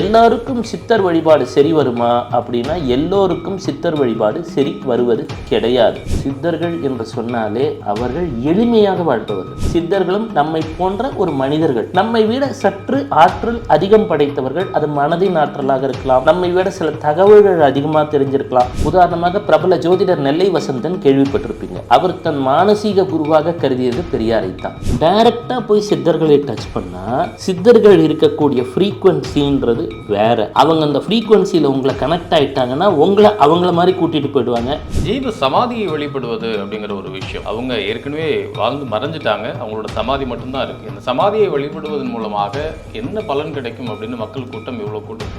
எல்லாருக்கும் சித்தர் வழிபாடு சரி வருமா அப்படின்னா எல்லோருக்கும் சித்தர் வழிபாடு சரி வருவது கிடையாது. சித்தர்கள் என்று சொன்னாலே அவர்கள் எளிமையாக வாழ்பவர்கள். சித்தர்களும் நம்மை போன்ற ஒரு மனிதர்கள். நம்மை விட சற்று ஆற்றல் அதிகம் படைத்தவர்கள். அது மனதின் ஆற்றலாக இருக்கலாம். நம்மை விட சில தகவல்கள் அதிகமாக தெரிஞ்சிருக்கலாம். உதாரணமாக பிரபல ஜோதிடர் நெல்லை வசந்தன் கேள்விப்பட்டிருப்பீங்க. அவர் தன் மானசீக குருவாக கருதியது பெரியாரை தான். டைரக்டா போய் சித்தர்களை டச் பண்ணா சித்தர்கள் இருக்கக்கூடிய ஃப்ரீக்குவன்சின்றது வேற. அவங்க அந்த ஃப்ரீக்குவன்சியில் உங்களை கனெக்ட் ஆயிட்டாங்கன்னா உங்களை அவங்கள மாதிரி கூட்டிட்டு போயிடுவாங்க. ஜீவ சமாதியை வழிபடுவது அப்படிங்கிற ஒரு விஷயம். அவங்க ஏற்கனவே வாழ்ந்து மறைஞ்சிட்டாங்க. அவங்களோட சமாதி மட்டும்தான் இருக்குது இந்த சமாதியை வழிபடுவதன் மூலமாக என்ன பலன் கிடைக்கும் அப்படின்னு மக்கள் கூட்டம் இவ்வளோ கூட்டம்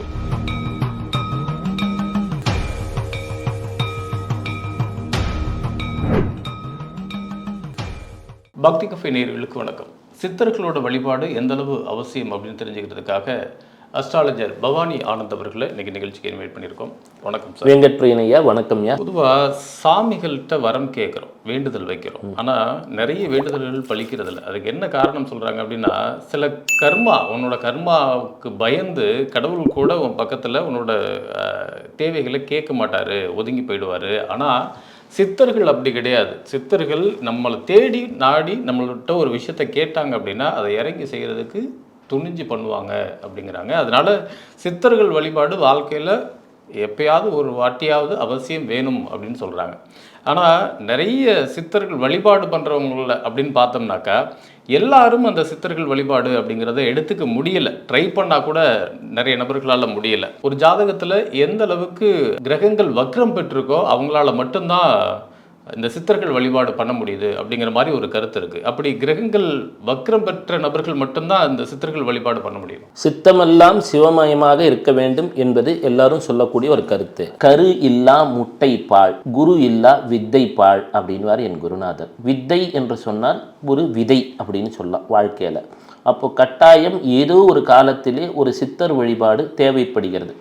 பக்தி. கஃபே நேர்களுக்கு வணக்கம். சித்தர்களோட வழிபாடு எந்த அளவு அவசியம் அப்படின்னு தெரிஞ்சுக்கிறதுக்காக அஸ்ட்ராலஜர் பவானி ஆனந்த் அவர்களை இன்னைக்கு நிகழ்ச்சிக்கு இன்வைட் பண்ணியிருக்கோம். வணக்கம் சார். வெங்கட் பிரியனையா வணக்கம்யா பொதுவாக சாமிகள்கிட்ட வரம் கேட்குறோம் வேண்டுதல் வைக்கிறோம். ஆனால் நிறைய வேண்டுதல்கள் பலிக்கிறது இல்லை. அதுக்கு என்ன காரணம் சொல்கிறாங்க அப்படின்னா சில கர்மா உன்னோட கர்மாவுக்கு பயந்து கடவுள் கூட உன் பக்கத்தில் உன்னோட தேவைகளை கேட்க மாட்டார் ஒதுங்கி போயிடுவார். ஆனால் சித்தர்கள் அப்படி கிடையாது. சித்தர்கள் நம்மளை தேடி நாடி நம்மள்கிட்ட ஒரு விஷயத்தை கேட்டாங்க அப்படின்னா அதை இறங்கி செய்கிறதுக்கு துணிஞ்சு பண்ணுவாங்க அப்படிங்கிறாங்க. அதனால் சித்தர்கள் வழிபாடு வாழ்க்கையில் எப்பயாவது ஒரு வாட்டியாவது அவசியம் வேணும் அப்படின்னு சொல்கிறாங்க ஆனால் நிறைய சித்தர்கள் வழிபாடு பண்ணுறவங்கள அப்படின்னு பார்த்தோம்னாக்கா எல்லாரும் அந்த சித்தர்கள் வழிபாடு அப்படிங்கிறத எடுத்துக்க முடியல. ட்ரை பண்ணால் கூட நிறைய நபர்களால் முடியலை. ஒரு ஜாதகத்தில் எந்த அளவுக்கு கிரகங்கள் வக்ரம் பெற்றிருக்கோ அவங்களால மட்டும்தான் இந்த சித்தர்கள் வழிபாடு பண்ண முடியுது அப்படிங்கிற மாதிரி ஒரு கருத்து இருக்குது அப்படி கிரகங்கள் வக்ரம் பெற்ற நபர்கள் மட்டும்தான் இந்த சித்தர்கள் வழிபாடு பண்ண முடியும். சித்தமெல்லாம் சிவமயமாக இருக்க வேண்டும் என்பது எல்லாரும் சொல்லக்கூடிய ஒரு கருத்து. கரு இல்லா முட்டை பால் குரு இல்லா வித்தை பால் அப்படின்வார் என் குருநாதர். வித்தை என்று சொன்னால் ஒரு விதை அப்படின்னு சொல்லலாம் வாழ்க்கையில. அப்போ கட்டாயம் ஏதோ ஒரு காலத்திலே ஒரு சித்தர் வழிபாடு தேவைப்படுகிறது.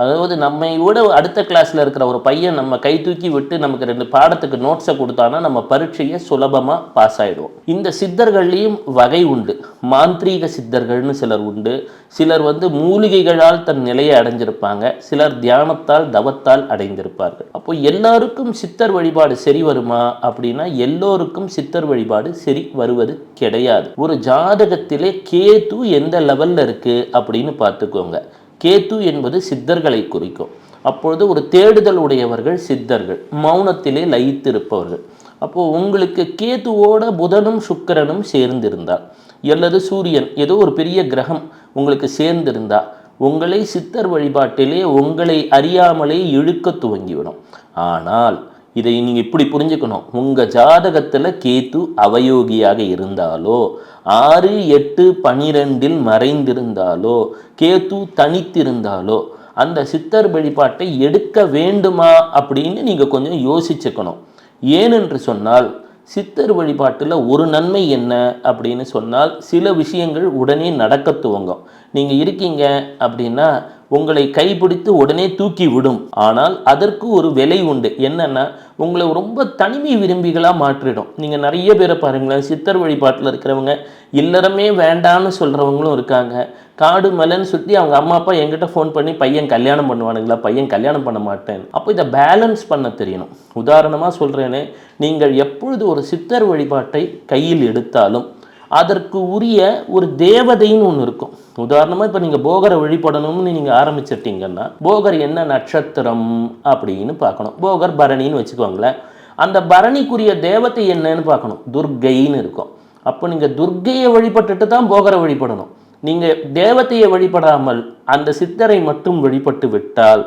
அதாவது நம்மை விட அடுத்த கிளாஸில் இருக்கிற ஒரு பையன் நம்ம கை தூக்கி விட்டு நமக்கு ரெண்டு பாடத்துக்கு நோட்ஸை கொடுத்தானா நம்ம பரீட்சையை சுலபமாக பாஸ் ஆகிடுவோம் இந்த சித்தர்கள்லேயும் வகை உண்டு. மாந்திரீக சித்தர்கள்னு சிலர் உண்டு. சிலர் வந்து மூலிகைகளால் தன் நிலையை அடைஞ்சிருப்பாங்க. சிலர் தியானத்தால் தவத்தால் அடைந்திருப்பார்கள். அப்போ எல்லாருக்கும் சித்தர் வழிபாடு சரி வருமா அப்படின்னா எல்லோருக்கும் சித்தர் வழிபாடு சரி வருவது கிடையாது. ஒரு ஜாதகத்திலே கேது எந்த லெவலில் இருக்குது அப்படின்னு பார்த்துக்கோங்க. கேத்து என்பது சித்தர்களை குறிக்கும். அப்பொழுது ஒரு தேடுதல் உடையவர்கள் சித்தர்கள் மௌனத்திலே லயித்திருப்பவர்கள். அப்போ உங்களுக்கு கேத்துவோட புதனும் சுக்கிரனும் சேர்ந்திருந்தால் அல்லது சூரியன் ஏதோ ஒரு பெரிய கிரகம் உங்களுக்கு சேர்ந்திருந்தா உங்களை சித்தர் வழிபாட்டிலே உங்களை அறியாமலே இழுக்க துவங்கிவிடும். ஆனால் இதை நீங்கள் இப்படி புரிஞ்சுக்கணும். உங்கள் ஜாதகத்தில் கேத்து அவயோகியாக இருந்தாலோ ஆறு எட்டு பனிரெண்டில் மறைந்திருந்தாலோ கேத்து தனித்திருந்தாலோ அந்த சித்தர் வழிபாட்டை எடுக்க வேண்டுமா அப்படின்னு நீங்கள் கொஞ்சம் யோசிச்சுக்கணும். ஏனென்று சொன்னால் சித்தர் வழிபாட்டில் ஒரு நன்மை என்ன அப்படின்னு சொன்னால் சில விஷயங்கள் உடனே நடக்க துவங்கும். நீங்கள் இருக்கீங்க அப்படின்னா உங்களை கைப்பிடித்து உடனே தூக்கி விடும். ஆனால் அதற்கு ஒரு விலை உண்டு. என்னன்னா உங்களை ரொம்ப தனிமை விரும்பிகளாக மாற்றிடும். நீங்கள் நிறைய பேரை பாருங்களேன் சித்தர் வழிபாட்டில் இருக்கிறவங்க இல்லறமே வேண்டான்னு சொல்கிறவங்களும் இருக்காங்க. காடு மலைன்னு சுற்றி அவங்க அம்மா அப்பா எங்கிட்ட ஃபோன் பண்ணி பையன் கல்யாணம் பண்ணுவானுங்களா? பையன் கல்யாணம் பண்ண மாட்டேன் அப்போ இதை பேலன்ஸ் பண்ண தெரியணும். உதாரணமாக சொல்கிறேனே நீங்கள் எப்பொழுது ஒரு சித்தர் வழிபாட்டை கையில் எடுத்தாலும் அதற்கு உரிய ஒரு தேவதைன்னு ஒன்று இருக்கும். உதாரணமாக இப்போ நீங்கள் போகரை வழிபடணும்னு நீங்கள் ஆரம்பிச்சிட்டிங்கன்னா போகர் என்ன நட்சத்திரம் அப்படின்னு பார்க்கணும். போகர் பரணின்னு வச்சுக்கோங்களேன். அந்த பரணிக்குரிய தேவதை என்னன்னு பார்க்கணும். துர்க்கைன்னு இருக்கும். அப்போ நீங்கள் துர்க்கையை வழிபட்டுட்டு தான் போகரை வழிபடணும். நீங்கள் தேவதையை வழிபடாமல் அந்த சித்தரை மட்டும் வழிபட்டு விட்டால்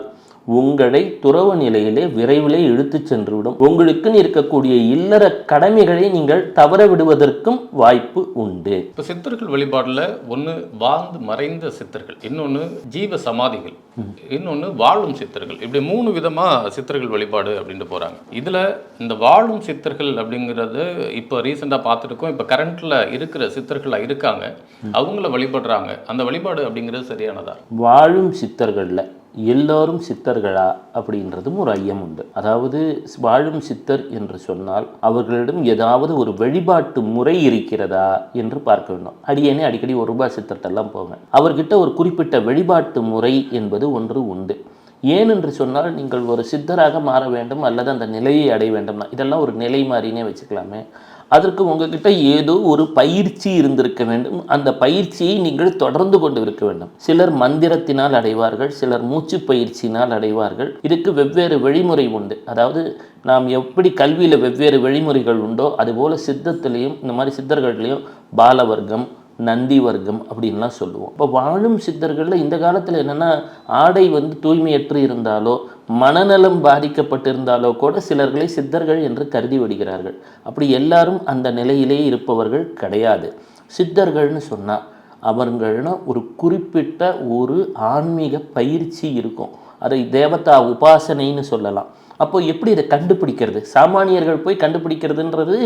உங்களை துறவு நிலையிலே விரைவிலே இழுத்துச் சென்றுவிடும். உங்களுக்குன்னு இருக்கக்கூடிய இல்லற கடமைகளை நீங்கள் தவற விடுவதற்கும் வாய்ப்பு உண்டு. இப்போ சித்தர்கள் வழிபாடில் ஒன்று வாழ்ந்து மறைந்த சித்தர்கள் இன்னொன்று ஜீவ சமாதிகள் இன்னொன்று வாழும் சித்தர்கள். இப்படி மூணு விதமாக சித்தர்கள் வழிபாடு அப்படின்ட்டு போகிறாங்க இதில் இந்த வாழும் சித்தர்கள் அப்படிங்கிறது இப்போ ரீசெண்டாக பார்த்துருக்கோம். இப்போ கரண்ட்டில் இருக்கிற சித்தர்களாக இருக்காங்க. அவங்கள வழிபடுறாங்க. அந்த வழிபாடு அப்படிங்கிறது சரியானதா? வாழும் சித்தர்களில் எல்லாரும் சித்தர்களா அப்படின்றதும் ஒரு ஐயம் உண்டு. அதாவது வாழும் சித்தர் என்று சொன்னால் அவர்களிடம் ஏதாவது ஒரு வழிபாட்டு முறை இருக்கிறதா என்று பார்க்க வேண்டும். அடியேனே அடிக்கடி ஒரு ரூபாய் சித்தர்கிட்டெல்லாம் போவேன். அவர்கிட்ட ஒரு குறிப்பிட்ட வழிபாட்டு முறை என்பது ஒன்று உண்டு. ஏன் என்று சொன்னால் நீங்கள் ஒரு சித்தராக மாற வேண்டும் அல்லது அந்த நிலையை அடைய வேண்டும்னா இதெல்லாம் ஒரு நிலை மாதிரினே வச்சுக்கலாமே. அதற்கு உங்ககிட்ட ஏதோ ஒரு பயிற்சி இருந்திருக்க வேண்டும். அந்த பயிற்சியை நீங்கள் தொடர்ந்து கொண்டு இருக்க வேண்டும். சிலர் மந்திரத்தினால் அடைவார்கள் சிலர் மூச்சு பயிற்சியினால் அடைவார்கள். இதுக்கு வெவ்வேறு வழிமுறை உண்டு. அதாவது நாம் எப்படி கல்வியில் வெவ்வேறு வழிமுறைகள் உண்டோ அதுபோல சித்தத்திலையும் இந்த மாதிரி சித்தர்கள்லையும் பாலவர்க்கம் நந்தி வர்க்கம் அப்படின்லாம் சொல்லுவோம். இப்போ வாழும் சித்தர்களில் இந்த காலத்தில் என்னென்னா ஆடை வந்து தூய்மையற்று இருந்தாலோ மனநலம் பாதிக்கப்பட்டிருந்தாலோ கூட சிலர்களை சித்தர்கள் என்று கருதி விடுகிறார்கள் அப்படி எல்லாரும் அந்த நிலையிலே இருப்பவர்கள் கிடையாது. சித்தர்கள்னு சொன்னால் அவர்கள்னா ஒரு குறிப்பிட்ட ஒரு ஆன்மீக பயிற்சி இருக்கும். அதை தேவதா உபாசனைன்னு சொல்லலாம். அப்போ எப்படி இதை கண்டுபிடிக்கிறது? சாமானியர்கள் போய் கண்டுபிடிக்கிறதுன்றது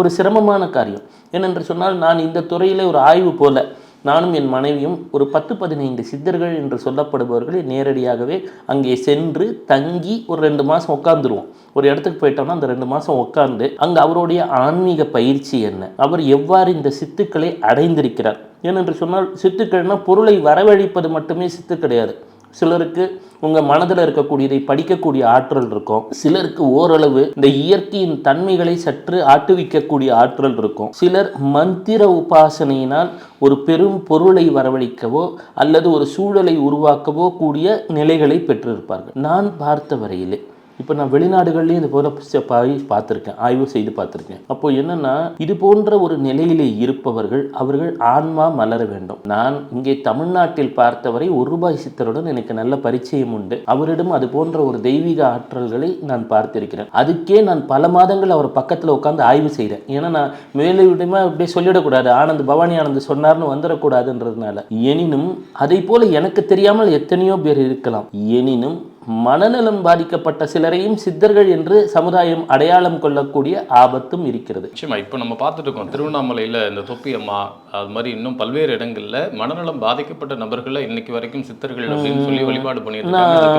ஒரு சிரமமான காரியம். ஏனென்று சொன்னால் நான் இந்த துறையில் ஒரு ஆய்வு போல நானும் என் மனைவியும் ஒரு பத்து பதினைந்து சித்தர்கள் என்று சொல்லப்படுபவர்களை நேரடியாகவே அங்கே சென்று தங்கி ஒரு ரெண்டு மாதம் உட்காந்துருவோம் ஒரு இடத்துக்கு போயிட்டோம்னா அந்த ரெண்டு மாதம் உட்காந்து அங்கே அவருடைய ஆன்மீக பயிற்சி என்ன? அவர் எவ்வாறு இந்த சித்துக்களை அடைந்திருக்கிறார்? ஏனென்று சொன்னால் சித்துக்கள்னால் பொருளை வரவழைப்பது மட்டுமே சித்து கிடையாது. சிலருக்கு உங்கள் மனதில் இருக்கக்கூடியதை படிக்கக்கூடிய ஆற்றல் இருக்கும். சிலருக்கு ஓரளவு இந்த இயற்கையின் தன்மைகளை சற்று ஆட்டுவிக்கக்கூடிய ஆற்றல் இருக்கும். சிலர் மந்திர உபாசனையினால் ஒரு பெரும் பொருளை வரவழைக்கவோ அல்லது ஒரு சூழலை உருவாக்கவோ கூடிய நிலைகளை பெற்றிருப்பார்கள். நான் பார்த்த வரையிலே இப்போ நான் வெளிநாடுகள்லேயும் இது போல பார்த்துருக்கேன் ஆய்வு செய்து பார்த்துருக்கேன். அப்போ என்னன்னா இது போன்ற ஒரு நிலையிலே இருப்பவர்கள் அவர்கள் ஆன்மா மலர வேண்டும். நான் இங்கே தமிழ்நாட்டில் பார்த்தவரை ஒரு ரூபாய் சித்தருடன் எனக்கு நல்ல பரிச்சயம் உண்டு. அவரிடம் அது போன்ற ஒரு தெய்வீக ஆற்றல்களை நான் பார்த்திருக்கிறேன். அதுக்கே நான் பல மாதங்கள் அவர் பக்கத்தில் உட்காந்து ஆய்வு செய்கிறேன் ஏன்னா நான் மேலிடமா அப்படியே சொல்லிடக்கூடாது. ஆனந்த் பவானி ஆனந்த் சொன்னார்னு வந்துடக்கூடாதுன்றதுனால. எனினும் அதை போல எனக்கு தெரியாமல் எத்தனையோ பேர் இருக்கலாம். எனினும் மனநலம் பாதிக்கப்பட்ட சிலரையும் சித்தர்கள் என்று சமுதாயம் அடையாளம் கொள்ளக்கூடிய ஆபத்தும் இருக்கிறது. நிச்சயமா இப்போ நம்ம பார்த்துட்டு இருக்கோம் திருவண்ணாமலையில் இந்த தொப்பி அம்மா அது மாதிரி இன்னும் பல்வேறு இடங்கள்ல மனநலம் பாதிக்கப்பட்ட நபர்களை இன்னைக்கு வரைக்கும் சித்தர்கள் அப்படின்னு சொல்லி வழிபாடு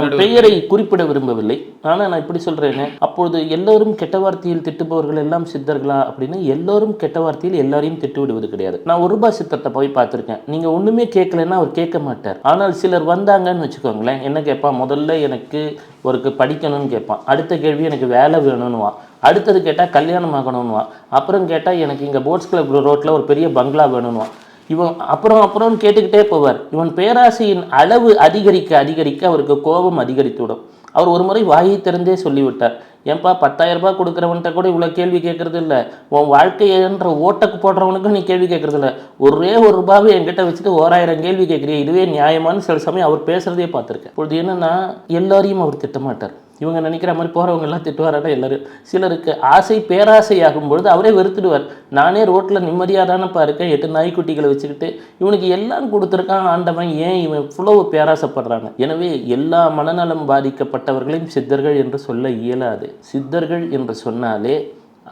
ஒரு பெயரை குறிப்பிட விரும்பவில்லை. ஆனால் நான் இப்படி சொல்றேனே அப்பொழுது எல்லோரும் கெட்ட வார்த்தையில் திட்டுபவர்கள் எல்லாம் சித்தர்களா அப்படின்னு எல்லோரும் கெட்ட வார்த்தையில் எல்லாரையும் திட்டு விடுவது கிடையாது. நான் ஒரு ரூபாய் சித்தத்தை போய் பார்த்துருக்கேன். நீங்க ஒண்ணுமே கேட்கலன்னா அவர் கேட்க மாட்டார். ஆனால் சிலர் வந்தாங்கன்னு வச்சுக்கோங்களேன் என்ன கேட்பான் முதல்ல எனக்கு ஒருக்கு படிக்கணும்னு கேட்பான். அடுத்த கேள்வி எனக்கு வேலை வேணும்னுவான். அடுத்தது கேட்டால் கல்யாணம் ஆகணும்னுவான். அப்புறம் கேட்டால் எனக்கு இங்கே போட்ஸ் கிளப் ரோட்டில் ஒரு பெரிய பங்களா வேணும்னுவான். இவன் அப்புறம் அப்புறம் கேட்டுக்கிட்டே போவார். இவன் பேராசையின் அளவு அதிகரிக்க அதிகரிக்க அவருக்கு கோபம் அதிகரித்துவிடும் அவர் ஒரு முறை வாயை திறந்தே சொல்லிவிட்டார். ஏன்பா பத்தாயிரம் ரூபாய் கொடுக்குறவன்ட்ட கூட இவ்வளோ கேள்வி கேட்குறது இல்லை. உன் வாழ்க்கையன்ற ஓட்டக்கு போடுறவனுக்கும் நீ கேள்வி கேட்குறது இல்லை. ஒரே ஒரு ரூபாவை என்கிட்ட வச்சுட்டு ஓராயிரம் கேள்வி கேட்குறிய. இதுவே நியாயமானு சில சமயம் அவர் பேசுகிறதே பார்த்துருக்கேன். இப்பொழுது என்னென்னா எல்லாரையும் அவர் திட்டமாட்டார். இவங்க நினைக்கிற மாதிரி போகிறவங்க எல்லாம் திட்டுவாராட எல்லாரும். சிலருக்கு ஆசை பேராசையாகும் பொழுது அவரே வெறுத்துடுவார். நானே ரோட்டில் நிம்மதியாக தானப்பா இருக்கேன். எட்டு நாய்க்குட்டிகளை வச்சுக்கிட்டு இவனுக்கு எல்லாம் கொடுத்துருக்கான் ஆண்டவன். ஏன் இவன் இவ்வளவு பேராசைப்படுறாங்க? எனவே எல்லா மனநலம் பாதிக்கப்பட்டவர்களையும் சித்தர்கள் என்று சொல்ல இயலாது. சித்தர்கள் என்று சொன்னாலே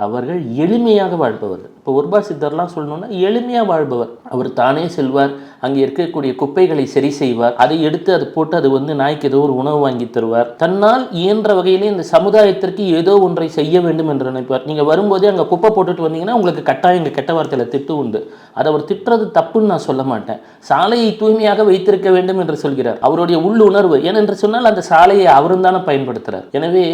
அவர்கள் எளிமையாக வாழ்பவர்கள். இப்போ ஒருபா சித்தர்லாம் சொல்லணும்னா எளிமையாக வாழ்பவர். அவர் தானே செல்வார் அங்கே இருக்கக்கூடிய குப்பைகளை சரி செய்வார் அதை எடுத்து அது போட்டு அது வந்து நாய்க்கு ஏதோ ஒரு உணவு வாங்கி தருவார். தன்னால் இயன்ற வகையிலே இந்த சமுதாயத்திற்கு ஏதோ ஒன்றை செய்ய வேண்டும் என்று நினைப்பார். நீங்கள் வரும்போதே அங்கே குப்பை போட்டுட்டு வந்தீங்கன்னா உங்களுக்கு கட்டாயம் இங்கே கெட்ட வார்த்தையில் திட்டு உண்டு. அதை அவர் திட்டுறது தப்புன்னு நான் சொல்ல மாட்டேன். சாலையை தூய்மையாக வைத்திருக்க வேண்டும் என்று சொல்கிறார். அவருடைய உள்ளுணர்வு ஏனென்று சொன்னால் அந்த சாலையை அவரும் தானே பயன்படுத்துகிறார் எனவே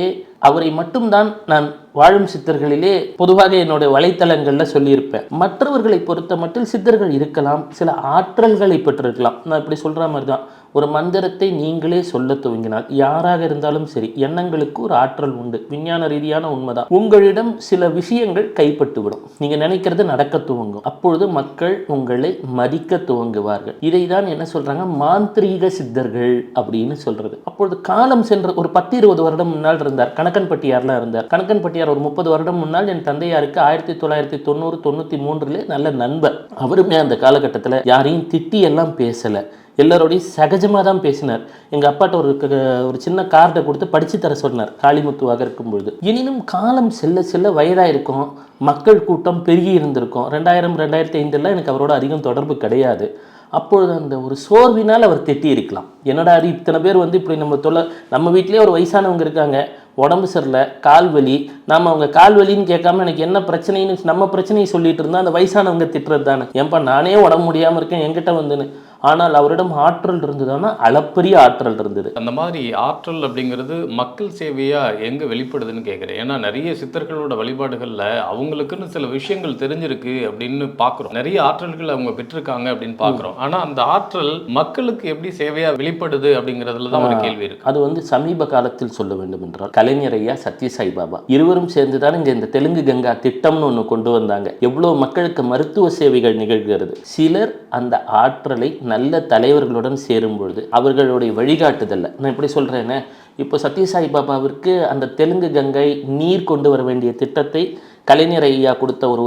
அவரை மட்டும்தான் நான் வாழும் சித்தர்களிலே பொதுவாக என்னுடைய வலைத்தளங்களில் சொல்லியிருப்பேன். மற்றவர்களை பொறுத்த மட்டில் சித்தர்கள் இருக்கலாம் சில ஆற்றல்களை பெற்றிருக்கலாம். நான் இப்படி சொல்கிற மாதிரி தான் ஒரு மந்திரத்தை நீங்களே சொல்ல துவங்கினால் யாராக இருந்தாலும் சரி எண்ணங்களுக்கு ஒரு ஆற்றல் உண்டு. விஞ்ஞான ரீதியான உண்மைதான். உங்களிடம் சில விஷயங்கள் கைப்பட்டுவிடும். நீங்க நினைக்கிறது நடக்க துவங்கும். அப்பொழுது மக்கள் உங்களை மதிக்க துவங்குவார்கள். இதை தான் என்ன சொல்றாங்க? மாந்திரீக சித்தர்கள் அப்படின்னு சொல்றது. அப்பொழுது காலம் சென்ற ஒரு பத்து இருபது வருடம் முன்னால் இருந்தார். கணக்கன்பட்டியார்லாம் இருந்தார். கணக்கன்பட்டியார் ஒரு முப்பது வருடம் முன்னால் என் தந்தையாருக்கு ஆயிரத்தி தொள்ளாயிரத்தி தொண்ணூறு தொண்ணூத்தி மூன்றுல நல்ல நண்பர். அவருமே அந்த காலகட்டத்தில் யாரையும் திட்டி எல்லாம் பேசல. எல்லாரோடையும் சகஜமாக தான் பேசினார். எங்கள் அப்பாட்ட ஒரு க- ஒரு சின்ன கார்டை கொடுத்து படித்து தர சொன்னார் காளிமுத்துவாக இருக்கும்பொழுது. எனினும் காலம் செல்ல செல்ல வயதாக இருக்கும் மக்கள் கூட்டம் பெருகி இருந்திருக்கும். ரெண்டாயிரம் ரெண்டாயிரத்தி ஐந்துல எனக்கு அவரோட அதிகம் தொடர்பு கிடையாது. அப்பொழுது அந்த ஒரு சோர்வினால் அவர் திட்டி இருக்கலாம். என்னடா அது இத்தனை பேர் வந்து இப்படி நம்ம தொலை நம்ம வீட்டிலே ஒரு வயசானவங்க இருக்காங்க. உடம்பு சரியில்லை கால் வலி நாம் அவங்க கால் வலின்னு கேட்காம எனக்கு என்ன பிரச்சனைன்னு நம்ம பிரச்சனையை சொல்லிட்டு இருந்தால் அந்த வயசானவங்க திட்டுறது தானே ஏன்பா நானே உடம்பு முடியாமல் இருக்கேன் என்கிட்ட வந்துன்னு. ஆனால் அவரிடம் ஆற்றல் இருந்ததுன்னா அளப்பரிய ஆற்றல் இருந்தது. அந்த மாதிரி ஆற்றல் அப்படிங்கிறது மக்கள் சேவையா எங்க வெளிப்படுதுன்னு கேட்குறேன் ஏன்னா நிறைய சித்தர்களோட வழிபாடுகள்ல அவங்களுக்குன்னு சில விஷயங்கள் தெரிஞ்சிருக்கு அப்படின்னு பார்க்குறோம் நிறைய ஆற்றல்கள் அவங்க பெற்றிருக்காங்க அப்படின்னு பார்க்குறோம் ஆனா அந்த ஆற்றல் மக்களுக்கு எப்படி சேவையா வெளிப்படுது அப்படிங்கிறதுல தான் ஒரு கேள்வி இருக்கு. அது வந்து சமீப காலத்தில் சொல்ல வேண்டும் என்றால் கலைஞர் ஐயா சத்யசாய் பாபா இருவரும் சேர்ந்து தான் இங்கே இந்த தெலுங்கு கங்கா திட்டம்னு ஒன்று கொண்டு வந்தாங்க. எவ்வளோ மக்களுக்கு மருத்துவ சேவைகள் நிகழ்கிறது. சிலர் அந்த ஆற்றலை நல்ல தலைவர்களுடன் சேரும் பொழுது அவர்களுடைய வழிகாட்டுதல்ல. நான் இப்படி சொல்கிறேனே இப்போ சத்யசாய் பாபாவிற்கு அந்த தெலுங்கு கங்கை நீர் கொண்டு வர வேண்டிய திட்டத்தை கலைஞர் ஐயா கொடுத்த ஒரு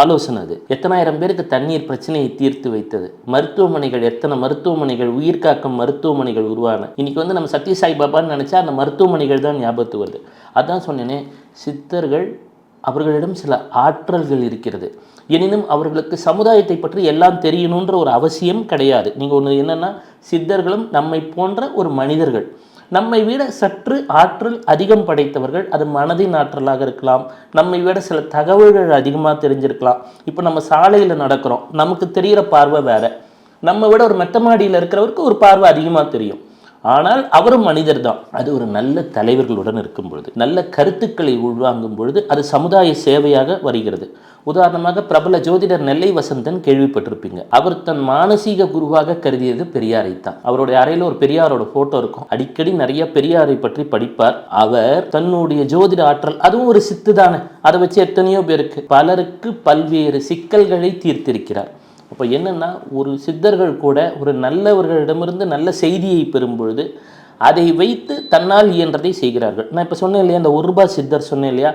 ஆலோசனை அது. எத்தனாயிரம் பேருக்கு தண்ணீர் பிரச்சனையை தீர்த்து வைத்தது. மருத்துவமனைகள் எத்தனை மருத்துவமனைகள் உயிர் காக்கும் மருத்துவமனைகள் உருவான. இன்னைக்கு வந்து நம்ம சத்யசாய் பாபான்னு நினச்சா அந்த மருத்துவமனைகள் தான் ஞாபகத்து வருது. அதான் சொன்னேனே சித்தர்கள் அவர்களிடம் சில ஆற்றல்கள் இருக்கிறது. எனினும் அவர்களுக்கு சமுதாயத்தை பற்றி எல்லாம் தெரியணுன்ற ஒரு அவசியம் கிடையாது. நீங்கள் ஒன்று என்னென்னா சித்தர்களும் நம்மை போன்ற ஒரு மனிதர்கள். நம்மை விட சற்று ஆற்றல் அதிகம் படைத்தவர்கள் அது மனதின் ஆற்றலாக இருக்கலாம். நம்மை விட சில தகவல்கள் அதிகமாக தெரிஞ்சிருக்கலாம். இப்போ நம்ம சாலையில் நடக்கிறோம். நமக்கு தெரிகிற பார்வை வேறு. நம்ம விட ஒரு மெத்த மாடியில் இருக்கிறவருக்கு ஒரு பார்வை அதிகமாக தெரியும். ஆனால் அவரும் மனிதர் தான் அது ஒரு நல்ல தலைவர்களுடன் இருக்கும் பொழுது நல்ல கருத்துக்களை உள்வாங்கும் பொழுது அது சமுதாய சேவையாக வருகிறது. உதாரணமாக பிரபல ஜோதிடர் நெல்லை வசந்தன் கேள்விப்பட்டிருப்பீங்க. அவர் தன் மானசீக குருவாக கருதியது பெரியாரை தான் அவருடைய அறையில் ஒரு பெரியாரோட போட்டோ இருக்கும். அடிக்கடி நிறைய பெரியாரை பற்றி படிப்பார். அவர் தன்னுடைய ஜோதிட ஆற்றல் அதுவும் ஒரு சித்து தானே அதை வச்சு எத்தனையோ பேருக்கு பலருக்கு பல்வேறு சிக்கல்களை தீர்த்திருக்கிறார். அப்போ என்னென்னா ஒரு சித்தர்கள் கூட ஒரு நல்லவர்களிடமிருந்து நல்ல செய்தியை பெறும் பொழுது அதை வைத்து தன்னால் இயன்றதை செய்கிறார்கள். நான் இப்போ சொன்னேன் இல்லையா அந்த ஒரு ரூபாய் சித்தர் சொன்னேன் இல்லையா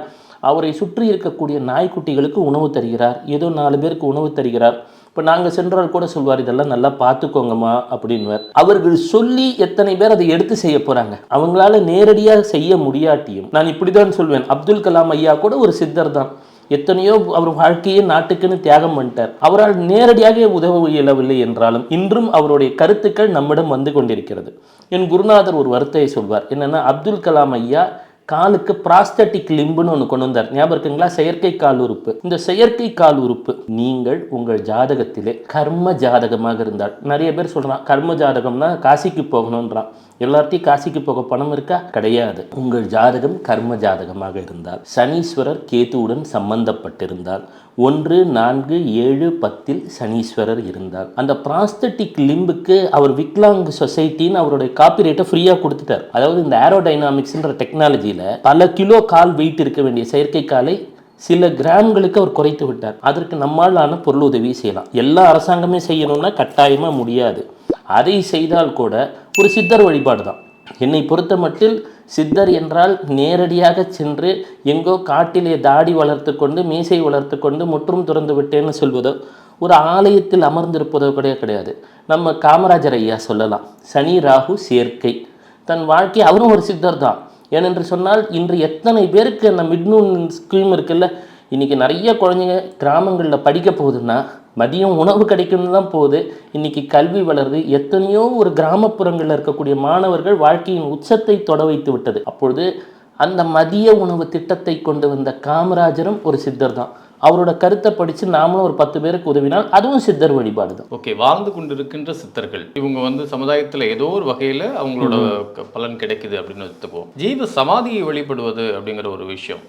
அவரை சுற்றி இருக்கக்கூடிய நாய்க்குட்டிகளுக்கு உணவு தருகிறார். ஏதோ நாலு பேருக்கு உணவு தருகிறார். இப்போ நாங்கள் சென்றால் கூட சொல்வார் இதெல்லாம் நல்லா பார்த்துக்கோங்கம்மா அப்படின்வார் அவர்கள் சொல்லி எத்தனை பேர் அதை எடுத்து செய்ய போகிறாங்க அவங்களால நேரடியாக செய்ய முடியாட்டியும் நான் இப்படி தான் சொல்வேன் அப்துல் கலாம் ஐயா கூட ஒரு சித்தர் தான். எத்தனையோ அவர் வாழ்க்கையை நாட்டுக்குன்னு தியாகம் பண்ணிட்டார். அவரால் நேரடியாக உதவ இயலவில்லை என்றாலும் இன்றும் அவருடைய கருத்துக்கள் நம்மிடம் வந்து கொண்டிருக்கிறது. என் குருநாதர் ஒரு வார்த்தையை சொல்வார். என்னன்னா அப்துல் கலாம் ஐயா காலுக்கு பிராஸ்தட்டிக் லிம்புன்னு ஒன்று கொண்டு வந்தார். ஞாபகம் இருக்குங்களா? செயற்கை கால் உறுப்பு. இந்த செயற்கை கால் உறுப்பு நீங்கள் உங்கள் ஜாதகத்திலே கர்ம ஜாதகமாக இருந்தால். நிறைய பேர் சொல்கிறான் கர்ம ஜாதகம்னா காசிக்கு போகணுன்றான் எல்லார்ட்டையும் காசிக்கு போக பணம் இருக்கா? கிடையாது. உங்கள் ஜாதகம் கர்ம ஜாதகமாக இருந்தால். சனீஸ்வரர் கேதுவுடன் சம்பந்தப்பட்டிருந்தால். ஒன்று நான்கு ஏழு பத்தில் சனீஸ்வரர் இருந்தார். அந்த பிராஸ்தட்டிக் லிம்புக்கு அவர் விக்லாங் சொசைட்டின்னு அவருடைய காப்பிரைட்டை ஃப்ரீயாக கொடுத்துட்டார். அதாவது இந்த ஏரோடைனாமிக்ஸ்ன்ற டெக்னாலஜியில் பல கிலோ கால் வெயிட் இருக்க வேண்டிய செயற்கை காலை சில கிராம்களுக்கு அவர் குறைத்து விட்டார். அதற்கு நம்மாலான பொருள் உதவி செய்யலாம். எல்லா அரசாங்கமே செய்யணும்னா கட்டாயமாக முடியாது. அதை செய்தால் கூட ஒரு சித்தர் வழிபாடு தான் என்னை பொறுத்த மட்டில் சித்தர் என்றால் நேரடியாக சென்று எங்கோ காட்டிலே தாடி வளர்த்து கொண்டு மீசை வளர்த்து கொண்டு முற்றும் துறந்து விட்டேன்னு சொல்வதோ ஒரு ஆலயத்தில் அமர்ந்திருப்பதோ கூட கிடையாது. நம்ம காமராஜர் ஐயா சொல்லலாம் சனி ராகு சேர்க்கை. தன் வாழ்க்கை அவரும் ஒரு சித்தர் தான். ஏனென்று சொன்னால் இன்று எத்தனை பேருக்கு அந்த மிட்னூன் ஸ்கீம் இருக்குல்ல? இன்றைக்கி நிறைய குழந்தைங்க கிராமங்களில் படிக்க போகுதுன்னா மதியம் உணவு கிடைக்கணும் தான் போகுது. இன்றைக்கி கல்வி வளருது. எத்தனையோ ஒரு கிராமப்புறங்களில் இருக்கக்கூடிய மாணவர்கள் வாழ்க்கையின் உச்சத்தை தொட வைத்து விட்டது. அப்பொழுது அந்த மதிய உணவு திட்டத்தை கொண்டு வந்த காமராஜரும் ஒரு சித்தர் தான் அவரோட கருத்தை படித்து நாமளும் ஒரு பத்து பேருக்கு உதவினால் அதுவும் சித்தர் வழிபாடு தான் ஓகே வாழ்ந்து கொண்டிருக்கின்ற சித்தர்கள் இவங்க வந்து சமுதாயத்துல ஏதோ ஒரு வகையில அவங்களோட பலன் கிடைக்குது அப்படின்னு எடுத்துக்குவோம் ஜீவ சமாதியை வழிபடுவது அப்படிங்கிற ஒரு விஷயம்.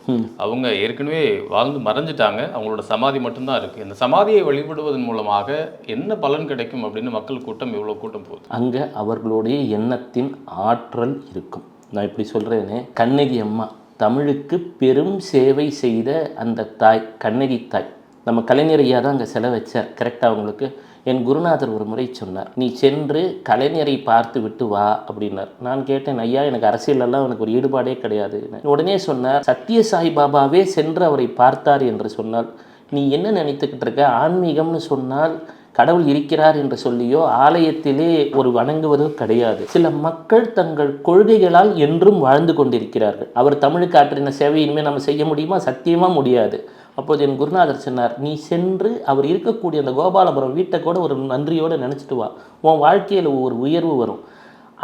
அவங்க ஏற்கனவே வாழ்ந்து மறைஞ்சிட்டாங்க அவங்களோட சமாதி மட்டும்தான் இருக்கு. இந்த சமாதியை வழிபடுவதன் மூலமாக என்ன பலன் கிடைக்கும் அப்படின்னு மக்கள் கூட்டம் இவ்வளவு கூட்டம் போகுது. அங்கே அவர்களுடைய எண்ணத்தின் ஆற்றல் இருக்கும். நான் இப்படி சொல்கிறேனே கண்ணகி அம்மா. தமிழுக்கு பெரும் சேவை செய்த அந்த தாய் கண்ணகி தாய். நம்ம கலைஞர் ஐயா தான் அங்கே செலவு வச்சார் கரெக்டாக அவங்களுக்கு என் குருநாதர் ஒரு முறை சொன்னார் நீ சென்று கலைஞரை பார்த்து விட்டு வா அப்படின்னார். நான் கேட்டேன் ஐயா எனக்கு அரசியலெல்லாம் எனக்கு ஒரு ஈடுபாடே கிடையாது உடனே சொன்னார் சத்யசாய் பாபாவே சென்று அவரை பார்த்தார் என்று சொன்னால் நீ என்ன நினைத்துக்கிட்டு இருக்க? ஆன்மீகம்னு சொன்னால் கடவுள் இருக்கிறார் என்று சொல்லியோ ஆலயத்திலே ஒரு வணங்குவதும் கிடையாது. சில மக்கள் தங்கள் கொள்கைகளால் என்றும் வாழ்ந்து கொண்டிருக்கிறார்கள். அவர் தமிழுக்கு ஆற்றின சேவை இனிமேல் நம்ம செய்ய முடியுமா? சத்தியமா முடியாது. அப்போது என் குருநாதர் சொன்னார் நீ சென்று அவர் இருக்கக்கூடிய அந்த கோபாலபுரம் வீட்டை கூட ஒரு நன்றியோடு நினச்சிட்டு வா. உன் வாழ்க்கையில் ஒரு உயர்வு வரும்.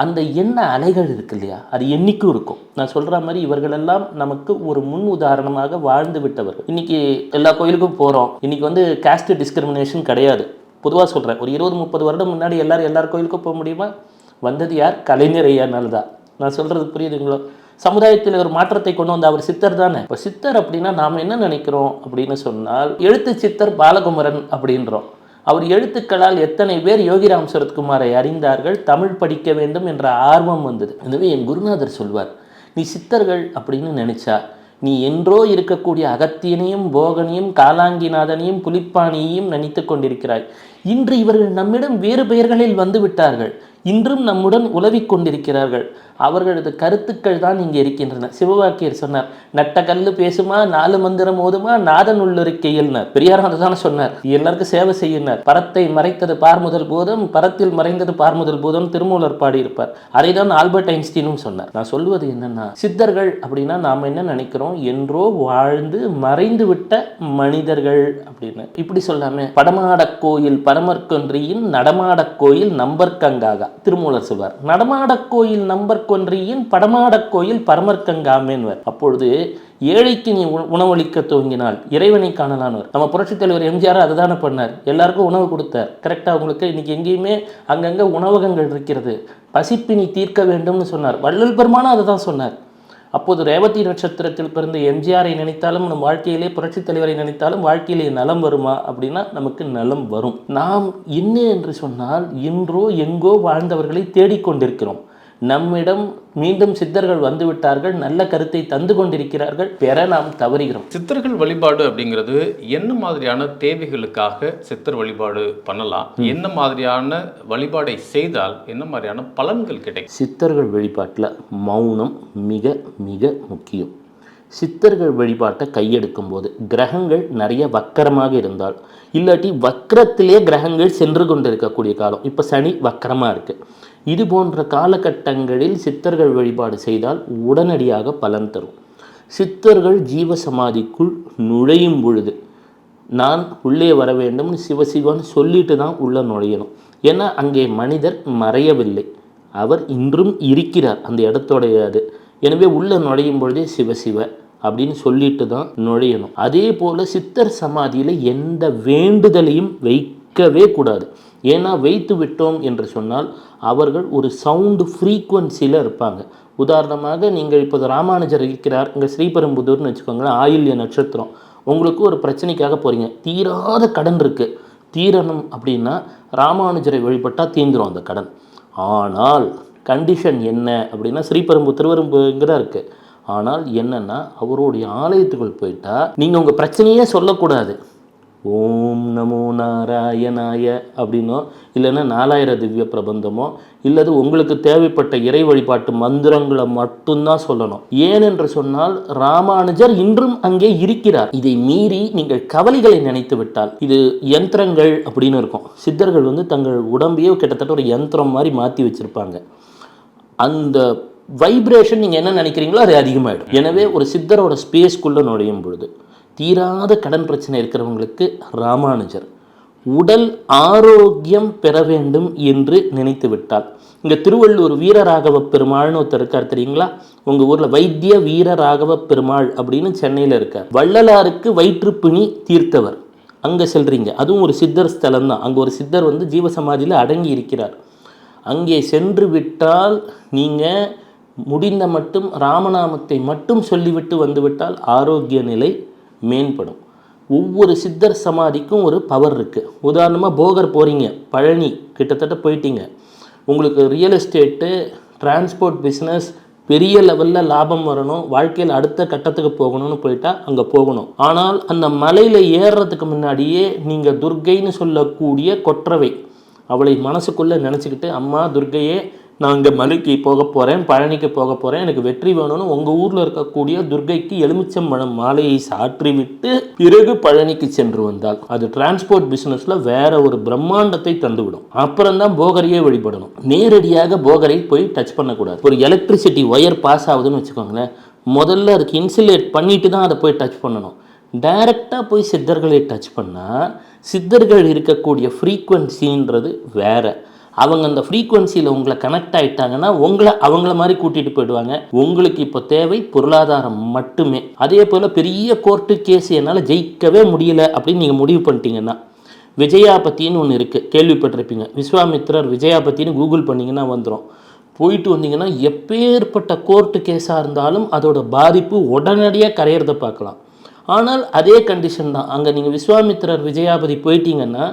அந்த எண்ண அலைகள் இருக்கு இல்லையா? அது என்றைக்கும் இருக்கும். நான் சொல்கிற மாதிரி இவர்களெல்லாம் நமக்கு ஒரு முன் உதாரணமாக வாழ்ந்து விட்டவர்கள். இன்றைக்கி எல்லா கோயிலுக்கும் போகிறோம் இன்றைக்கி வந்து காஸ்ட் டிஸ்கிரிமினேஷன் கிடையாது. பொதுவாக சொல்கிறேன் ஒரு இருபது முப்பது வருடம் முன்னாடி எல்லோரும் எல்லார் கோயிலுக்கும் போக முடியுமா? வந்தது யார்? கலைஞர் ஐயானால் தான். நான் சொல்கிறது புரியுதுங்களோ சமுதாயத்தில் ஒரு மாற்றத்தை கொண்டு வந்த அவர் சித்தர் தானே. இப்போ சித்தர் அப்படின்னா நாம் என்ன நினைக்கிறோம் அப்படின்னு சொன்னால் எழுத்து சித்தர் பாலகுமரன் அப்படின்றோம். அவர் எழுத்துக்களால் எத்தனை பேர் யோகிராம் சரத்குமாரை அறிந்தார்கள்? தமிழ் படிக்க வேண்டும் என்ற ஆர்வம் வந்தது. எனவே என் குருநாதர் சொல்வார் நீ சித்தர்கள் அப்படின்னு நினைச்சா நீ என்றோ இருக்கக்கூடிய அகத்தியனையும் போகனையும் காலாங்கிநாதனையும் புலிப்பாணியையும் நினைத்து கொண்டிருக்கிறாய். இன்று இவர்கள் நம்மிடம் வேறு பெயர்களில் வந்து விட்டார்கள் இன்றும் நம்முடன் உலவிக் கொண்டிருக்கிறார்கள். அவர்களது கருத்துக்கள் தான் இங்கே இருக்கின்றன. சிவவாக்கியர் சொன்னார் நட்ட கல்லு பேசுமா நாலு மந்திரம் ஓதுமா நாதன் உள்ளிருக்கையில்னர் பெரியார் அதை தானே சொன்னார் எல்லாருக்கும் சேவை செய்யினார். பரத்தை மறைத்தது பார்முதல் போதும் பரத்தில் மறைந்தது பார்முதல் போதும் திருமூலர் பாடியிருப்பார். அதை தான் ஆல்பர்ட் ஐன்ஸ்டீனும் சொன்னார். நான் சொல்வது என்னன்னா சித்தர்கள் அப்படின்னா நாம் என்ன நினைக்கிறோம்? என்றோ வாழ்ந்து மறைந்து விட்ட மனிதர்கள். அப்படின்னு. இப்படி சொல்லாமே படமாடக் கோயில் பரமற்கொன்றியின் நடமாடக் கோயில் நம்பர்கங்காகா திருமூலர் சொல்வார் நடமாடக் கோயில் நம்பர்கொன்றியின் படமாடக் கோயில் பரமற்கங்காமேன்வர் அப்பொழுது ஏழைக்கு நீ உண- உணவளிக்க துவங்கினால் இறைவனை காணலான்வர். நம்ம புரட்சித் தலைவர் எம்ஜிஆர் அதுதானே பண்ணார். எல்லாருக்கும் உணவு கொடுத்தார். கரெக்டாக உங்களுக்கு இன்னைக்கு எங்கேயுமே அங்கங்கே உணவகங்கள் இருக்கிறது. பசிப்பினி தீர்க்க வேண்டும்னு சொன்னார். வள்ளல் பெருமானும் அதை தான் சொன்னார். அப்போது ரேவதி நட்சத்திரத்தில் பிறந்த எம்ஜிஆரை நினைத்தாலும் நம் வாழ்க்கையிலே புரட்சித் தலைவரை நினைத்தாலும் வாழ்க்கையிலே நலம் வருமா அப்படின்னா நமக்கு நலம் வரும். நாம் என்ன என்று சொன்னால் இன்றோ எங்கோ வாழ்ந்தவர்களை தேடிக்கொண்டிருக்கிறோம். நம்மிடம் மீண்டும் சித்தர்கள் வந்து விட்டார்கள் நல்ல கருத்தை தந்து கொண்டிருக்கிறார்கள் பெற நாம் தவறுகிறோம். சித்தர்கள் வழிபாடு அப்படிங்கிறது என்ன மாதிரியான தேவைகளுக்காக சித்தர் வழிபாடு பண்ணலாம்? என்ன மாதிரியான வழிபாடை செய்தால் என்ன மாதிரியான பலன்கள் கிடைக்கும்? சித்தர்கள் வழிபாட்டில் மௌனம் மிக மிக முக்கியம். சித்தர்கள் வழிபாட்டை கையெடுக்கும் போது கிரகங்கள் நிறைய வக்கரமாக இருந்தால் இல்லாட்டி வக்கரத்திலே கிரகங்கள் சென்று கொண்டிருக்கக்கூடிய காலம். இப்போ சனி வக்கரமாக இருக்குது இது போன்ற காலகட்டங்களில் சித்தர்கள் வழிபாடு செய்தால் உடனடியாக பலன் தரும். சித்தர்கள் ஜீவ சமாதிக்குள் நுழையும் பொழுது நான் உள்ளே வர வேண்டும்னு சிவசிவன் சொல்லிட்டு தான் உள்ளே நுழையணும். ஏன்னா அங்கே மனிதர் மறையவில்லை. அவர் இன்றும் இருக்கிறார். அந்த இடத்தோடைய அது. எனவே உள்ளே நுழையும் பொழுதே சிவசிவ அப்படின்னு சொல்லிட்டு தான் நுழையணும். அதே போல் சித்தர் சமாதியில் எந்த வேண்டுதலையும் வைக்கவே கூடாது. ஏன்னா வைத்து விட்டோம் என்று சொன்னால் அவர்கள் ஒரு சவுண்டு ஃப்ரீக்குவன்சியில் இருப்பாங்க. உதாரணமாக நீங்கள் இப்போது ராமானுஜர் இருக்கிறார் இங்கே ஸ்ரீபெரும்புதூர்னு வச்சுக்கோங்களேன் ஆயில்ய நட்சத்திரம். உங்களுக்கு ஒரு பிரச்சனைக்காக போகிறீங்க தீராத கடன் இருக்குது தீரணும் அப்படின்னா ராமானுஜரை வழிபட்டால் தீந்துரும் அந்த கடன். ஆனால் கண்டிஷன் என்ன அப்படின்னா ஸ்ரீபெரும்பு திருவரும்பு இங்கே தான் இருக்குது ஆனால் என்னென்னா அவருடைய ஆலயத்துக்குள் போயிட்டால் நீங்கள் உங்கள் பிரச்சனையே சொல்லக்கூடாது. ஓம் நமோ நாராயணாய அப்படின்னோ இல்லைன்னா நாலாயிர திவ்ய பிரபந்தமோ இல்லது உங்களுக்கு தேவைப்பட்ட இறை வழிபாட்டு மந்திரங்களை மட்டும்தான் சொல்லணும். ஏனென்று சொன்னால் ராமானுஜர் இன்றும் அங்கே இருக்கிறார். இதை மீறி நீங்கள் கவலைகளை நினைத்து விட்டால் இது யந்திரங்கள் அப்படின்னு இருக்கும். சித்தர்கள் வந்து தங்கள் உடம்பையே கிட்டத்தட்ட ஒரு யந்திரம் மாதிரி மாற்றி வச்சிருப்பாங்க. அந்த வைப்ரேஷன் நீங்கள் என்ன நினைக்கிறீங்களோ அது அதிகமாகிடும் எனவே ஒரு சித்தரோட ஸ்பேஸ்க்குள்ளே நுழையும் பொழுது தீராத கடன் பிரச்சனை இருக்கிறவங்களுக்கு ராமானுஜர் உடல் ஆரோக்கியம் பெற வேண்டும் என்று நினைத்து விட்டால் இங்கே திருவள்ளூர் வீரராகவ பெருமாள்னு ஒருத்தர் இருக்கார் தெரியுங்களா? உங்கள் ஊரில் வைத்திய வீரராகவ பெருமாள் அப்படின்னு சென்னையில் இருக்கார். வள்ளலாருக்கு வயிற்றுப்பிணி தீர்த்தவர். அங்கே செல்றீங்க. அதுவும் ஒரு சித்தர் ஸ்தலம் தான் அங்கே ஒரு சித்தர் வந்து ஜீவசமாதியில் அடங்கி இருக்கிறார். அங்கே சென்று விட்டால் நீங்கள் முடிந்த மட்டும் ராமநாமத்தை மட்டும் சொல்லிவிட்டு வந்துவிட்டால் ஆரோக்கிய நிலை மேம்படும். ஒவ்வொரு சித்தர் சமாதிக்கும் ஒரு பவர் இருக்குது உதாரணமாக போகர் போகிறீங்க பழனி கிட்டத்தட்ட போயிட்டீங்க. உங்களுக்கு ரியல் எஸ்டேட்டு டிரான்ஸ்போர்ட் பிஸ்னஸ் பெரிய லெவலில் லாபம் வரணும் வாழ்க்கையில் அடுத்த கட்டத்துக்கு போகணும்னு போயிட்டா அங்கே போகணும். ஆனால் அந்த மலையில் ஏறுறதுக்கு முன்னாடியே நீங்கள் துர்க்கைன்னு சொல்லக்கூடிய கொற்றவை அவளை மனசுக்குள்ளே நினச்சிக்கிட்டு அம்மா துர்க்கையே நான் இங்கே மலைக்கு போக போகிறேன் பழனிக்கு போக போகிறேன் எனக்கு வெற்றி வேணும்னு உங்கள் ஊரில் இருக்கக்கூடிய துர்க்கைக்கு எலுமிச்சம்பழம் மாலையை சாற்றி விட்டு பிறகு பழனிக்கு சென்று வந்தால் அது டிரான்ஸ்போர்ட் பிஸ்னஸில் வேற ஒரு பிரம்மாண்டத்தை தந்துவிடும். அப்புறம் தான் போகரையே வழிபடணும். நேரடியாக போகரை போய் டச் பண்ணக்கூடாது. ஒரு எலக்ட்ரிசிட்டி ஒயர் பாஸ் ஆகுதுன்னு வச்சுக்கோங்களேன். முதல்ல அதுக்கு இன்சுலேட் பண்ணிட்டு தான் அதை போய் டச் பண்ணணும். டைரெக்டாக போய் சித்தர்களை டச் பண்ணால் சித்தர்கள் இருக்கக்கூடிய ஃப்ரீக்குவன்சின்றது வேறு. அவங்க அந்த ஃப்ரீக்குவன்சியில் உங்களை கனெக்ட் ஆகிட்டாங்கன்னா உங்களை அவங்கள மாதிரி கூட்டிகிட்டு போயிடுவாங்க. உங்களுக்கு இப்போ தேவை பொருளாதாரம் மட்டுமே. அதே போல் பெரிய கோர்ட்டு கேஸ் என்னால் ஜெயிக்கவே முடியல அப்படின்னு நீங்கள் முடிவு பண்ணிட்டீங்கன்னா விஜயாபத்தின்னு ஒன்று இருக்குது கேள்விப்பட்டிருப்பீங்க. விஸ்வாமித்ரர் விஜயாபத்தின்னு கூகுள் பண்ணிங்கன்னா வந்துடும் போயிட்டு வந்தீங்கன்னா எப்பேற்பட்ட கோர்ட்டு கேஸாக இருந்தாலும் அதோட பாதிப்பு உடனடியாக கரையிறத பார்க்கலாம். ஆனால் அதே கண்டிஷன் தான். அங்கே நீங்கள் விஸ்வாமித்ரர் விஜயாபதி போயிட்டீங்கன்னா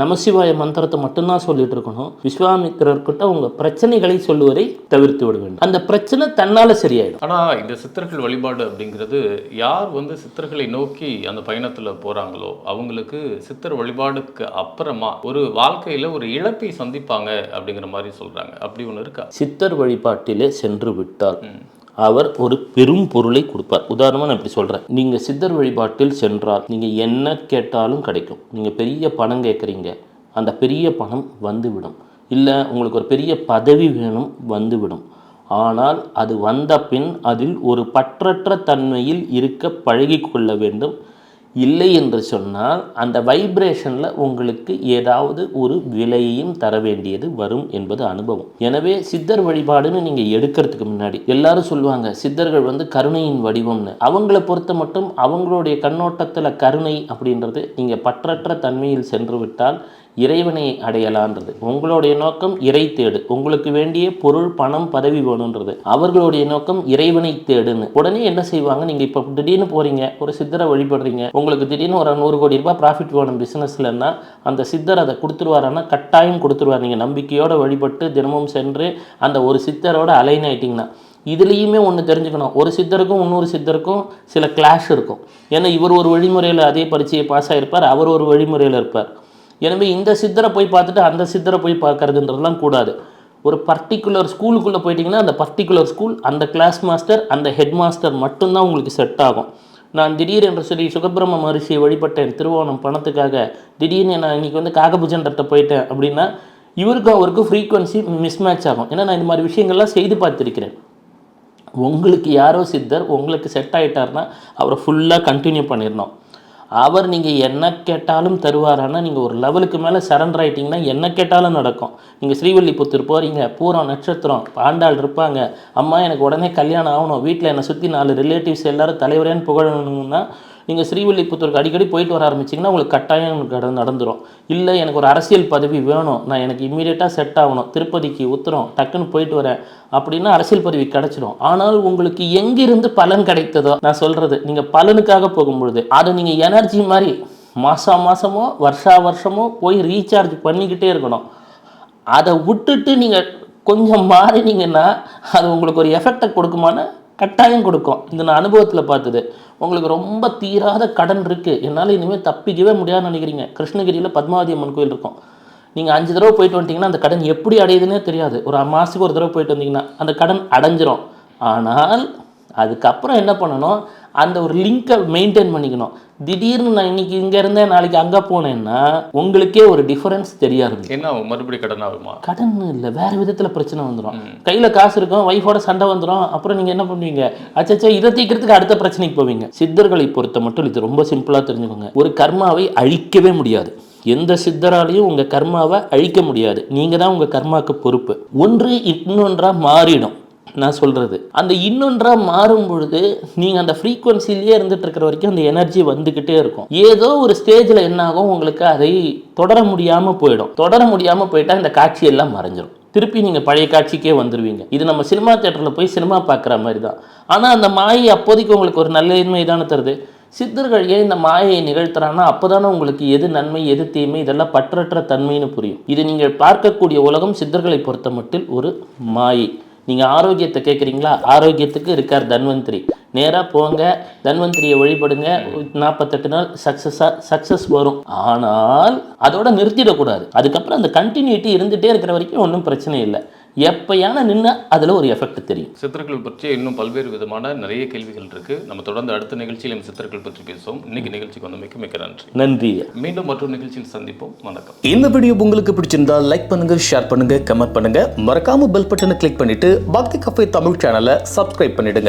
நமசிவாய மந்திரத்தை மட்டும்தான் சொல்லிட்டு இருக்கணும். விஸ்வாமித்திரர்கிட்ட உங்கள் பிரச்சனைகளை சொல்லுவதை தவிர்த்து விட வேண்டும். அந்த பிரச்சனை தன்னால் சரியாயிடும். ஆனா இந்த சித்தர்கள் வழிபாடு அப்படிங்கிறது யார் வந்து சித்தர்களை நோக்கி அந்த பயணத்துல போறாங்களோ அவங்களுக்கு சித்தர் வழிபாடுக்கு அப்புறமா ஒரு வாழ்க்கையில ஒரு இழப்பை சந்திப்பாங்க அப்படிங்கிற மாதிரி சொல்றாங்க. அப்படி ஒண்ணு இருக்கா? சித்தர் வழிபாட்டிலே சென்று விட்டால் அவர் ஒரு பெரும் பொருளை கொடுப்பார். உதாரணமாக நான் இப்படி சொல்கிறேன் நீங்கள் சித்தர் வழிபாட்டில் சென்றால் நீங்கள் என்ன கேட்டாலும் கிடைக்கும். நீங்கள் பெரிய பணம் கேட்குறீங்க. அந்த பெரிய பணம் வந்துவிடும். இல்லை உங்களுக்கு ஒரு பெரிய பதவி வேணும் வந்துவிடும். ஆனால் அது வந்த பின் அதில் ஒரு பற்றற்ற தன்மையில் இருக்க பழகி கொள்ள வேண்டும். இல்லை என்று சொன்னால் அந்த வைப்ரேஷனில் உங்களுக்கு ஏதாவது ஒரு விலையையும் தர வேண்டியது வரும் என்பது அனுபவம். எனவே சித்தர் வழிபாடுன்னு நீங்கள் எடுக்கிறதுக்கு முன்னாடி எல்லாரும் சொல்லுவாங்க சித்தர்கள் வந்து கருணையின் வடிவம்னு. அவங்கள பொறுத்த மட்டும் அவங்களுடைய கண்ணோட்டத்தில் கருணை அப்படின்றது நீங்கள் பற்றற்ற தன்மையில் சென்று விட்டால் இறைவனை அடையலான்றது. உங்களுடைய நோக்கம் இறை தேடு. உங்களுக்கு வேண்டிய பொருள் பணம் பதவி வேணுன்றது அவர்களுடைய நோக்கம் இறைவனை தேடுன்னு. உடனே என்ன செய்வாங்க? நீங்கள் இப்போ திடீர்னு போகிறீங்க ஒரு சித்தரை வழிபடுறீங்க. உங்களுக்கு திடீர்னு ஒரு நூறு கோடி ரூபாய் ப்ராஃபிட் வேணும் பிஸ்னஸ்லன்னா அந்த சித்தர் அதை கொடுத்துருவாருன்னா கட்டாயம் கொடுத்துருவார். நீங்கள் நம்பிக்கையோடு வழிபட்டு தினமும் சென்று அந்த ஒரு சித்தரோட அலைன் ஆயிட்டீங்கன்னா இதுலேயுமே ஒன்று தெரிஞ்சுக்கணும். ஒரு சித்தருக்கும் இன்னொரு சித்தருக்கும் சில கிளாஷ் இருக்கும். ஏன்னா இவர் ஒரு வழிமுறையில் அதே பரீட்சையை பாஸ் ஆகிருப்பார் அவர் ஒரு வழிமுறையில் இருப்பார். எனவே இந்த சித்தரை போய் பார்த்துட்டு அந்த சித்தரை போய் பார்க்கறதுன்றதுலாம் கூடாது. ஒரு பர்டிகுலர் ஸ்கூலுக்குள்ளே போயிட்டிங்கன்னா அந்த பர்டிகுலர் ஸ்கூல் அந்த கிளாஸ் மாஸ்டர் அந்த ஹெட் மாஸ்டர் மட்டும்தான் உங்களுக்கு செட் ஆகும். நான் திடீர் என்று சொல்லி சுகபிரம மகரிஷியை வழிபட்டேன் திருவோணம் பணத்துக்காக திடீர்னு நான் இன்னைக்கு வந்து காகபுஜன்கிட்ட போயிட்டேன் அப்படின்னா இவருக்கும் அவருக்கு ஃப்ரீக்குவன்சி மிஸ்மேட்ச் ஆகும். ஏன்னா நான் இந்த மாதிரி விஷயங்கள்லாம் செய்து பார்த்துருக்கிறேன். உங்களுக்கு யாரோ சித்தர் உங்களுக்கு செட் ஆகிட்டார்னா அவரை ஃபுல்லாக கண்டினியூ பண்ணிடணும். அவர் நீங்கள் என்ன கேட்டாலும் தருவாரானா நீங்கள் ஒரு லெவலுக்கு மேலே சரண்டர் ஆயிட்டீங்கன்னா என்ன கேட்டாலும் நடக்கும். நீங்கள் ஸ்ரீவல்லிபுத்தூர் போகிறீங்க பூரம் நட்சத்திரம் பாண்டாள் இருப்பாங்க. அம்மா எனக்கு உடனே கல்யாணம் ஆகணும். வீட்டில் என்னை சுற்றி நாலு ரிலேட்டிவ்ஸ் எல்லாரும் தலைவரேன்னு புகழணும்னா நீங்கள் ஸ்ரீவில்லிபுத்தூருக்கு அடிக்கடி போயிட்டு வர ஆரம்பிச்சிங்கன்னா உங்களுக்கு கட்டாயம் கட நடந்துரும். இல்லை எனக்கு ஒரு அரசியல் பதவி வேணும். நான் எனக்கு இம்மீடியட்டாக செட் ஆகணும். திருப்பதிக்கு உத்தரம் டக்குன்னு போயிட்டு வரேன். அப்படின்னா அரசியல் பதவி கிடச்சிடும் ஆனால் உங்களுக்கு எங்கிருந்து பலன் கிடைத்ததோ நான் சொல்கிறது நீங்கள் பலனுக்காக போகும்பொழுது அதை நீங்கள் எனர்ஜி மாதிரி மாதம் மாதமோ வருஷா வருஷமோ போய் ரீசார்ஜ் பண்ணிக்கிட்டே இருக்கணும். அதை விட்டுட்டு நீங்கள் கொஞ்சம் மாறினீங்கன்னா அது உங்களுக்கு ஒரு எஃபெக்டை கொடுக்குமான்னு கட்டாயம் கொடுக்கும். இந்த நான் அனுபவத்தில் பார்த்தது. உங்களுக்கு ரொம்ப தீராத கடன் இருக்குது என்னால் இனிமேல் தப்பிக்கவே முடியாதுன்னு நினைக்கிறீங்க. கிருஷ்ணகிரியில் பத்மாவதி அம்மன் கோயில் இருக்கும். நீங்கள் அஞ்சு தடவை போயிட்டு வந்துட்டீங்கன்னா அந்த கடன் எப்படி அடையுதுன்னே தெரியாது. ஒரு மாதத்துக்கு ஒரு தடவை போயிட்டு வந்தீங்கன்னா அந்த கடன் அடைஞ்சிரும். ஆனால் அதுக்கப்புறம் என்ன பண்ணணும்? அந்த ஒரு லிங்கை மெயின்டைன் பண்ணிக்கணும். திடீர்னு நான் இன்னைக்கு இங்கே இருந்தேன் நாளைக்கு அங்கே போனேன்னா உங்களுக்கே ஒரு டிஃபரன்ஸ் தெரிய ஆரம்பிக்கும் என்ன மறுபடியும் கடன் ஆகுமா? கடன் இல்லை வேற விதத்தில் பிரச்சனை வந்துடும் கையில் காசு இருக்கும் ஒய்ஃபோட சண்டை வந்துடும் அப்புறம் நீங்கள் என்ன பண்ணுவீங்க? அச்சச்சா இதை தீக்கிறதுக்கு அடுத்த பிரச்சனைக்கு போவீங்க. சித்தர்களை பொறுத்த மட்டும் இது ரொம்ப சிம்பிளாக தெரிஞ்சுக்கோங்க. ஒரு கர்மாவை அழிக்கவே முடியாது. எந்த சித்தராலையும் உங்கள் கர்மாவை அழிக்க முடியாது. நீங்கள் தான் உங்கள் கர்மாக்கு பொறுப்பு. ஒன்று இன்னொன்றா மாறிடும். நான் சொல்கிறது அந்த இன்னொன்றாக மாறும் பொழுது நீங்கள் அந்த ஃப்ரீக்குவன்சிலேயே இருந்துட்டு இருக்கிற வரைக்கும் அந்த எனர்ஜி வந்துக்கிட்டே இருக்கும். ஏதோ ஒரு ஸ்டேஜில் என்ன ஆகும் உங்களுக்கு அதை தொடர முடியாமல் போயிடும். தொடர முடியாமல் போயிட்டால் இந்த காட்சி எல்லாம் மறைஞ்சிடும் திருப்பி நீங்கள் பழைய காட்சிக்கே வந்துடுவீங்க இது நம்ம சினிமா தேட்டரில் போய் சினிமா பார்க்குற மாதிரி தான். ஆனால் அந்த மாயை அப்போதைக்கு உங்களுக்கு ஒரு நல்ல இன்மை தானே தருது. சித்தர்கள் ஏன் இந்த மாயையை நிகழ்த்துறான்னா அப்போ தானே உங்களுக்கு எது நன்மை எது தீமை இதெல்லாம் பற்றற்ற தன்மைன்னு புரியும். இது நீங்கள் பார்க்கக்கூடிய உலகம் சித்தர்களை பொறுத்த மட்டில் ஒரு மாயை. நீங்கள் ஆரோக்கியத்தை கேட்குறீங்களா ஆரோக்கியத்துக்கு இருக்கார் தன்வந்திரி. நேராக போங்க தன்வந்திரியை வழிபடுங்க. நாற்பத்தெட்டு நாள் சக்ஸஸாக சக்ஸஸ் வரும். ஆனால் அதோட நிறுத்திடக்கூடாது. அதுக்கப்புறம் அந்த கண்டினியூட்டி இருந்துகிட்டே இருக்கிற வரைக்கும் ஒன்றும் பிரச்சனை இல்லை. எப்பயான நின்று அதில் ஒரு எஃபெக்ட் தெரியும். சித்தர்கள் பற்றி இன்னும் பல்வேறு விதமான நிறைய கேள்விகள் இருக்கு. நம்ம தொடர்ந்து அடுத்த நிகழ்ச்சியில் நம்ம சித்தர்கள் பற்றி பேசுவோம். இன்னைக்கு நிகழ்ச்சிக்கு வந்து மிக்க மிக்க நன்றி. நன்றி. மீண்டும் மற்றொரு நிகழ்ச்சியில் சந்திப்போம். வணக்கம். இந்த வீடியோ உங்களுக்கு பிடிச்சிருந்தா லைக் பண்ணுங்க ஷேர் பண்ணுங்க கமெண்ட் பண்ணுங்க. மறக்காம பெல் பட்டனை கிளிக் பண்ணிட்டு பக்தி கஃபே தமிழ் சேனலை சப்ஸ்கிரைப் பண்ணிடுங்க.